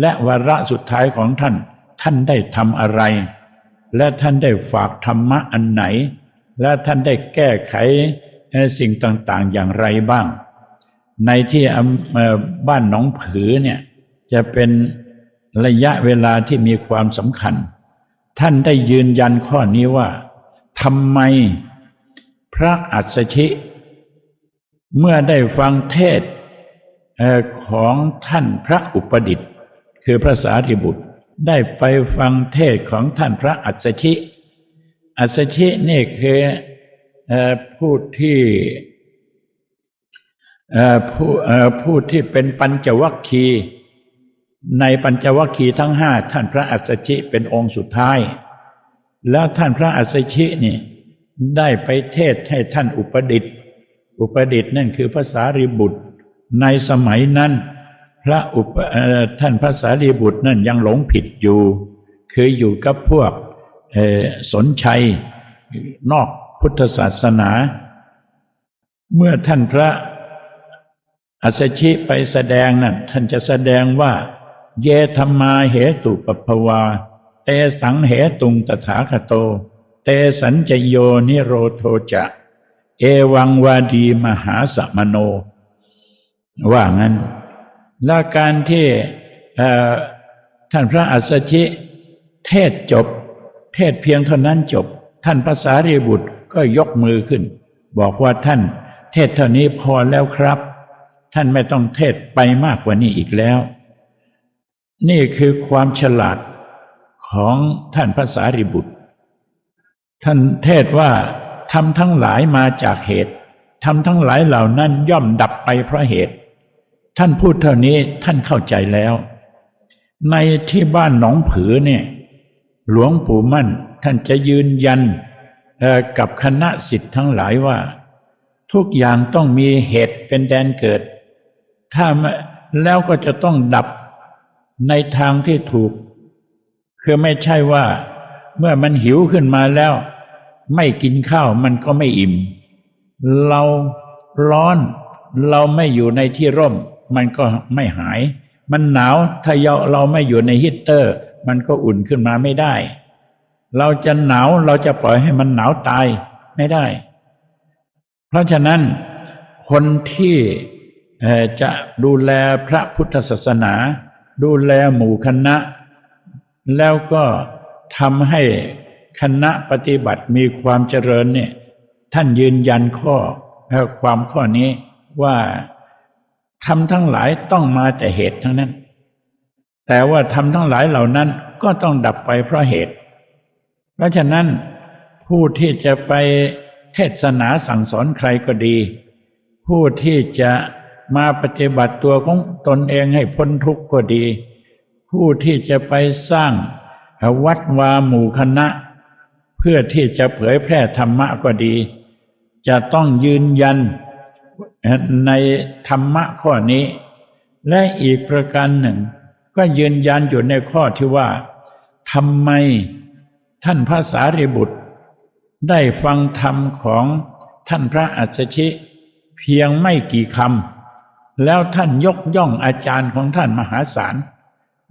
และวาระสุดท้ายของท่าน ท่านได้ทำอะไร และท่านได้ฝากธรรมะอันไหน และท่านได้แก้ไขสิ่งต่างๆอย่างไรบ้าง ในที่บ้านหนองผือเนี่ยจะเป็นระยะเวลาที่มีความสำคัญ ท่านได้ยืนยันข้อนี้ว่าทำไมพระอัศชิ เมื่อได้ฟังเทศของท่านพระอุปดิต คือพระสารีบุตรได้ไปฟังเทศของท่านพระอัศชิ อัศชินี่คือผู้ที่ผู้ผู้ที่เป็นปัญจวัคคีย์ในปัญจวัคคีย์ทั้งห้าท่านพระอัสสชิเป็นองค์สุดท้าย แล้วท่านพระอัสสชินี่ได้ไปเทศให้ท่านอุปดิษฐ์อุปดิษฐ์นั่นคือภาษารีบุตรในสมัยนั้น พระอุปท่านพระสารีบุตรนั่นยังหลงผิดอยู่ คืออยู่กับพวกสนชัยนอกพุทธศาสนา เมื่อท่านพระอัสชิไปแสดงนั่นท่านจะแสดงว่า เยธรรมาเหตุปภวา เตสังเหตุงตถาคโต เตสัญจโยนิโรโทจะ เอวังวาดีมหาสมโน ว่างั้น และการที่ท่านพระอัสสชิเทศจบ เทศเพียงเท่านั้นจบ ท่านภาษารีบุตรก็ยกมือขึ้น บอกว่าท่านเทศเท่านี้พอแล้วครับ ท่านไม่ต้องเทศไปมากกว่านี้อีกแล้ว นี่คือความฉลาดของท่านพระสารีบุตร ท่านเทศว่าทำทั้งหลายมาจากเหตุทำทั้งหลายเหล่านั้นย่อมดับไปเพราะเหตุ ท่านพูดเท่านี้ท่านเข้าใจแล้ว ในที่บ้านหนองผือเนี่ย หลวงปู่มั่นท่านจะยืนยันกับคณะสิทธิ์ทั้งหลายว่า ทุกอย่างต้องมีเหตุเป็นแดนเกิด ถ้าแล้วก็จะต้องดับในทางที่ถูก คือไม่ใช่ว่าเมื่อมันหิวขึ้นมาแล้ว ไม่กินข้าวมันก็ไม่อิ่ม เราร้อนเราไม่อยู่ในที่ร่ม มันก็ไม่หาย มันหนาวถ้าเราไม่อยู่ในฮีตเตอร์ มันก็อุ่นขึ้นมาไม่ได้ เราจะหนาวเราจะปล่อยให้มันหนาวตายไม่ได้ เพราะฉะนั้นคนที่จะดูแลพระพุทธศาสนา ดูแลหมู่คณะ แล้วก็ทำให้คณะปฏิบัติมีความเจริญเนี่ยท่านยืนยันข้อความข้อนี้ว่า ทำทั้งหลายต้องมาแต่เหตุทั้งนั้น แต่ว่าทำทั้งหลายเหล่านั้นก็ต้องดับไปเพราะเหตุ เพราะฉะนั้นผู้ที่จะไปเทศนาสั่งสอนใครก็ดี ผู้ที่จะมาปฏิบัติตัวของตนเองให้พ้นทุกข์ก็ดี ผู้ที่จะไปสร้างวัดวาหมู่คณะ เพื่อที่จะเผยแพร่ธรรมะก็ดี จะต้องยืนยัน ในธรรมะข้อนี้ และอีกประการหนึ่ง ก็ยืนยันอยู่ในข้อที่ว่าทำไมท่านพระสารีบุตร ได้ฟังธรรมของท่านพระอัจฉริเพียงไม่กี่คำแล้วท่านยกย่องอาจารย์ของท่านมหาศาล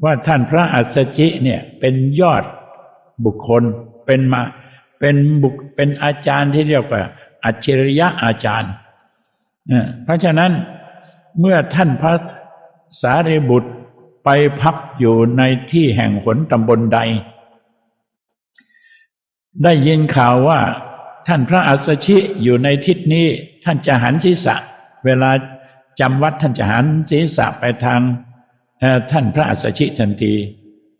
ว่าท่านพระอัสสชิเนี่ยเป็นยอดบุคคลเป็นมาเป็นบุคเป็นอาจารย์ที่เรียกว่าอัจฉริยะอาจารย์ เพราะฉะนั้นเมื่อท่านพระสารีบุตรไปพักอยู่ในที่แห่งขนตำบลใด ได้ยินข่าวว่าท่านพระอัสชิอยู่ในทิศนี้ท่านจะหันศีรษะ เวลาจำวัดท่านจะหันศีรษะไปทางท่านพระอัสชิทันที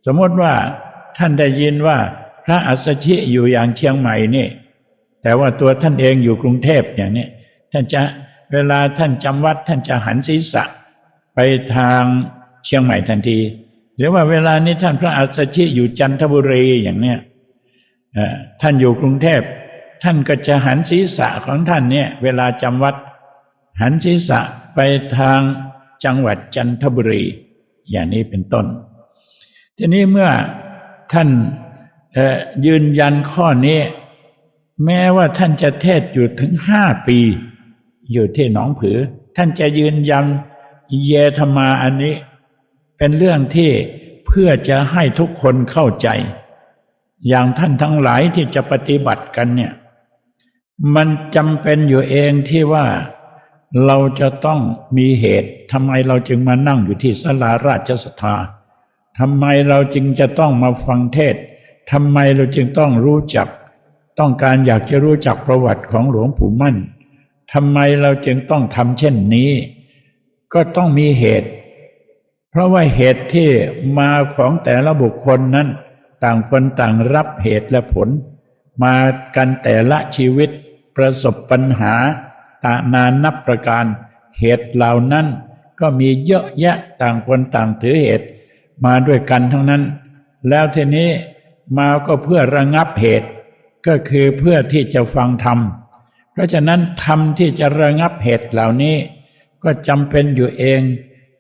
สมมติว่าท่านได้ยินว่าพระอัสชิอยู่อย่างเชียงใหม่นี่ แต่ว่าตัวท่านเองอยู่กรุงเทพอย่างนี้ท่านจะ เวลาท่านจำวัดท่านจะหันศีรษะ ไปทางเชียงใหม่ทันที หรือว่าเวลานี้ท่านพระอัสสชิอยู่จันทบุรีอย่างเนี้ยท่านอยู่กรุงเทพ ท่านก็จะหันศีรษะของท่านเนี่ย เวลาจำวัด หันศีรษะไปทางจังหวัดจันทบุรี อย่างนี้เป็นต้น ทีนี้เมื่อท่านยืนยันข้อนี้ แม้ว่าท่านจะเทศอยู่ถึงห้าปี อยู่ที่หนองผือ ท่านจะยืนยันเยธรรมาอันนี้ เป็นเรื่องที่เพื่อจะให้ทุกคนเข้าใจ อย่างท่านทั้งหลายที่จะปฏิบัติกันเนี่ย มันจำเป็นอยู่เองที่ว่าเราจะต้องมีเหตุทำไมเราจึงมานั่งอยู่ที่สลาราชสถาทำไมเราจึงจะต้องมาฟังเทศทำไมเราจึงต้องรู้จัก ต้องการอยากจะรู้จักประวัติของหลวงปู่มั่น ทำไมเราจึงต้องทำเช่นนี้ ก็ต้องมีเหตุ เพราะว่าเหตุที่มาของแต่ละบุคคลนั้น ต่างคนต่างรับเหตุและผล มากันแต่ละชีวิตประสบปัญหาตานานนับประการ เหตุเหล่านั้นก็มีเยอะแยะต่างคนต่างถือเหตุ มาด้วยกันทั้งนั้น แล้วทีนี้มาก็เพื่อระงับเหตุ ก็คือเพื่อที่จะฟังธรรม เพราะฉะนั้นธรรมที่จะระงับเหตุเหล่านี้ ก็จำเป็นอยู่เอง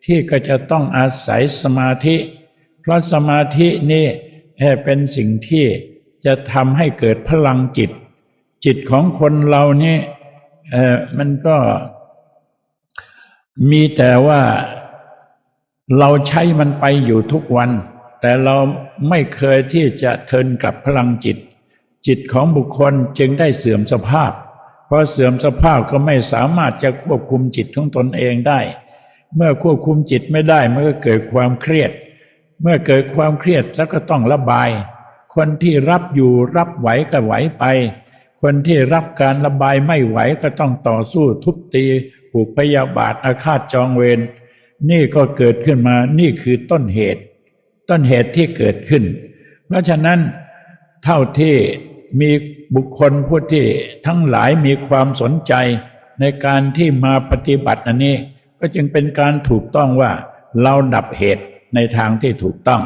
ที่ก็จะต้องอาศัยสมาธิ เพราะสมาธินี่เป็นสิ่งที่จะทำให้เกิดพลังจิต จิตของคนเรานี่เออมันก็มีแต่ว่าเราใช้มันไปอยู่ทุกวัน แต่เราไม่เคยที่จะเทินกลับพลังจิต จิตของบุคคลจึงได้เสื่อมสภาพ พราะเสื่อมสภาพก็ไม่สามารถจะควบคุมจิตของตนเองได้ เมื่อควบคุมจิตไม่ได้มันก็เกิดความเครียด เมื่อเกิดความเครียดแล้วก็ต้องระบาย คนที่รับอยู่รับไหวก็ไหวไป คนที่รับการระบายไม่ไหวก็ต้องต่อสู้ทุบตีผูกพยาบาทอาฆาตจองเวรนี่ก็เกิดขึ้นมานี่คือต้นเหตุ ต้นเหตุที่เกิดขึ้น เพราะฉะนั้นเท่าที่ มีบุคคลผู้ที่ทั้งหลายมีความสนใจในการที่มาปฏิบัติอันนี้ ก็จึงเป็นการถูกต้องว่าเราดับเหตุในทางที่ถูกต้อง